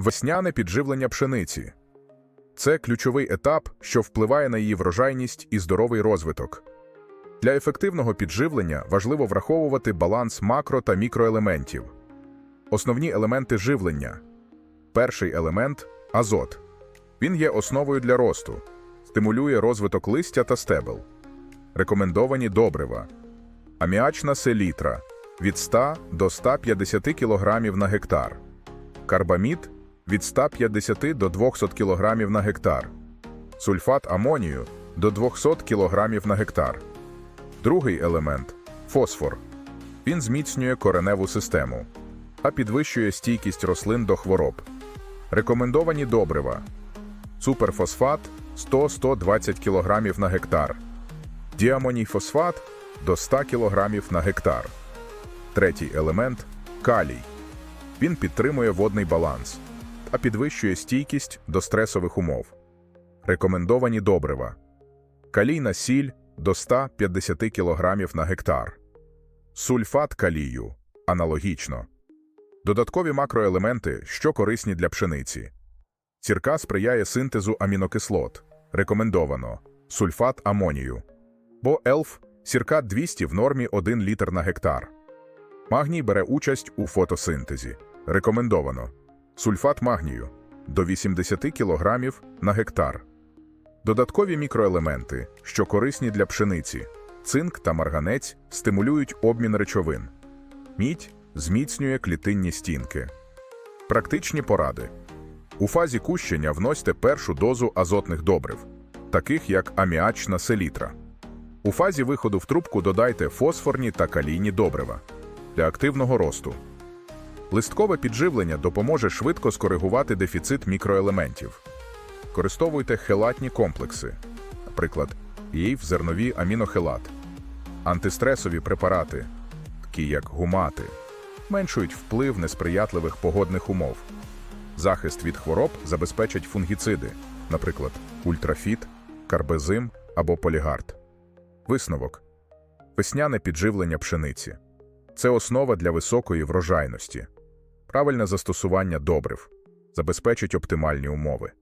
Весняне підживлення пшениці. Це ключовий етап, що впливає на її врожайність і здоровий розвиток. Для ефективного підживлення важливо враховувати баланс макро та мікроелементів. Основні елементи живлення. Перший елемент азот. Він є основою для росту, стимулює розвиток листя та стебел. Рекомендовані добрива. Аміачна селітра від 100 до 150 кг на гектар. Карбамід від 150 до 200 кг на гектар. Сульфат амонію до 200 кг на гектар. Другий елемент фосфор. Він зміцнює кореневу систему та підвищує стійкість рослин до хвороб. Рекомендовані добрива. Суперфосфат 100-120 кг на гектар. Діамоній фосфат до 100 кг на гектар. Третій елемент калій. Він підтримує водний баланс та підвищує стійкість до стресових умов. Рекомендовані добрива. Калійна сіль до 150 кг на гектар. Сульфат калію аналогічно. Додаткові макроелементи, що корисні для пшениці. Сірка сприяє синтезу амінокислот. Рекомендовано сульфат амонію. Бо ЕЛФ сірка 200 в нормі 1 літр на гектар. Магній бере участь у фотосинтезі. Рекомендовано сульфат магнію до 80 кг на гектар. Додаткові мікроелементи, що корисні для пшениці, цинк та марганець стимулюють обмін речовин. Мідь зміцнює клітинні стінки. Практичні поради. У фазі кущення вносьте першу дозу азотних добрив, таких як аміачна селітра. У фазі виходу в трубку додайте фосфорні та калійні добрива для активного росту. Листкове підживлення допоможе швидко скоригувати дефіцит мікроелементів. Користовуйте хелатні комплекси, наприклад, ЄЙВ зернові амінохелат, антистресові препарати, такі як гумати, меншують вплив несприятливих погодних умов. Захист від хвороб забезпечать фунгіциди, наприклад, ультрафіт, карбезим або полігард. Висновок весняне підживлення пшениці це основа для високої врожайності. Правильне застосування добрив забезпечить оптимальні умови.